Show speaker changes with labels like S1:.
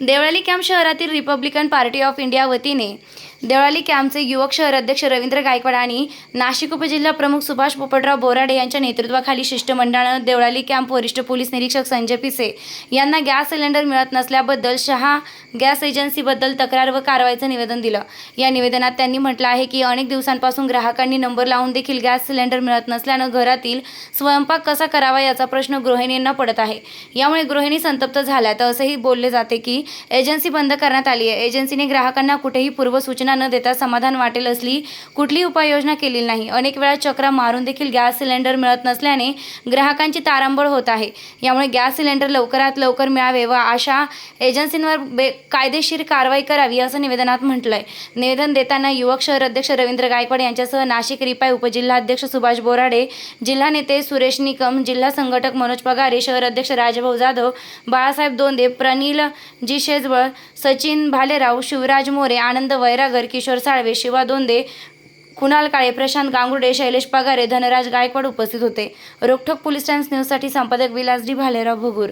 S1: Deolali camp शहरातील Republican party of India वतीने देवळाली कॅम्पचे युवक शहर अध्यक्ष रवींद्र गायकवाड आणि नाशिक उपजिल्हा प्रमुख सुभाष पोपटराव बोराडे यांच्या नेतृत्वाखाली शिष्टमंडळानं देवळाली कॅम्प वरिष्ठ पोलीस निरीक्षक संजय पिसे यांना गॅस सिलेंडर मिळत नसल्याबद्दल शहा गॅस एजन्सीबद्दल तक्रार व कारवाईचं निवेदन दिलं. या निवेदनात त्यांनी म्हटलं आहे की अनेक दिवसांपासून ग्राहकांनी नंबर लावून देखील गॅस सिलेंडर मिळत नसल्यानं घरातील स्वयंपाक कसा करावा याचा प्रश्न गृहिणींना पडत आहे. यामुळे गृहिणी संतप्त झाल्यात असंही बोलले जाते की एजन्सी बंद करण्यात आली आहे. एजन्सीने ग्राहकांना कुठेही पूर्वसूचना न देता समाधान वाटेल असली कुठलीही उपाययोजना केलेली नाही. अनेक वेळा चक्रा मारून देखील गॅस सिलेंडर मिळत नसल्याने ग्राहकांची तारांबळ होत आहे. यामुळे गॅस सिलेंडर लवकरात लवकर मिळावे व अशा एजन्सींवर बे कायदेशीर कारवाई करावी असं निवेदनात म्हटलंय. निवेदन देताना युवक शहर अध्यक्ष रवींद्र गायकवाड यांच्यासह नाशिक रिपाई उपजिल्हाध्यक्ष सुभाष बोराडे जिल्हा नेते सुरेश निकम जिल्हा संघटक मनोज पगारे शहर अध्यक्ष राजभाऊ जाधव बाळासाहेब दोंदे प्रनिल जी. शेजवळ सचिन भालेराव शिवराज मोरे आनंद वैरागर किशोर साळवे शिवा दोंदे कुणाल काळे प्रशांत गांगुडे शैलेश पगारे धनराज गायकवाड उपस्थित होते. रोखोक पोलीस टाइम्स न्यूजसाठी संपादक विलास डी भालेराव भुगूर.